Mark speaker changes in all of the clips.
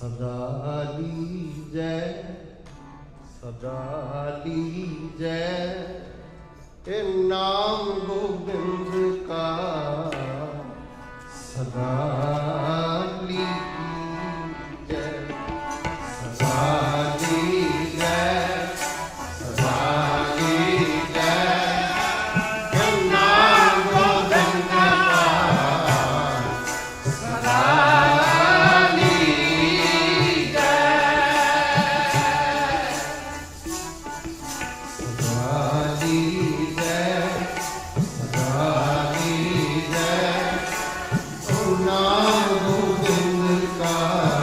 Speaker 1: ਸਦਾ ਲੀਜੈ ਸਦਾ ਲੀਜੈ। ਇਹ ਨਾਮ ਗੋਬਿੰਦ ਕਾ। ਸਦਾ ਲੀਜੈ। Krishna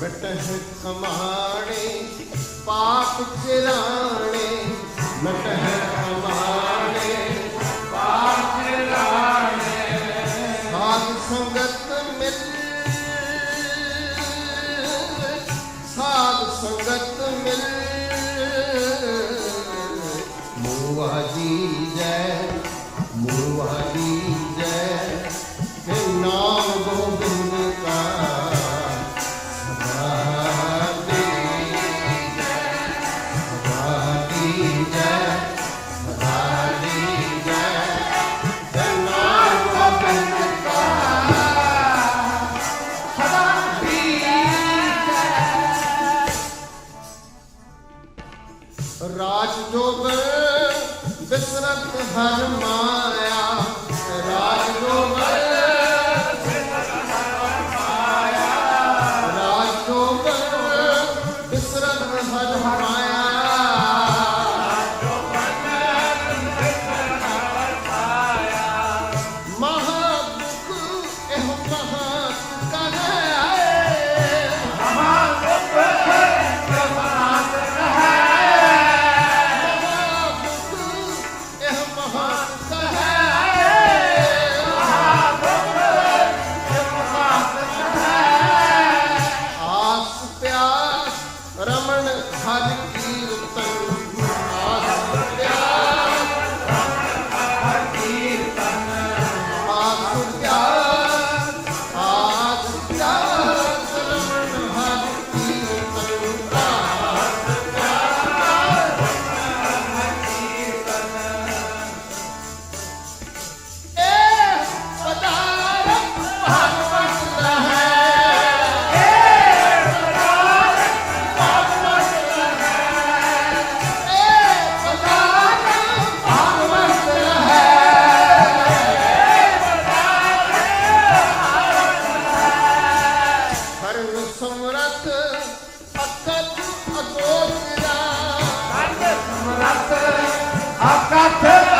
Speaker 1: ਬਟਹ ਕਮਾਣੇ, ਪਾਪ ਚਲਾਣੇ। ਬਟਹ ਕਮਾਣੇ, ਪਾਪ ਚਲਾਣੇ। ਸਾਧ ਸੰਗਤ ਮਿਲ ਸਾਧ ਸੰਗਤ ਮਿਲ ਮੂਵਾ ਜੀ ਜੈ ਮੂਵਾ ਜੀ
Speaker 2: Catando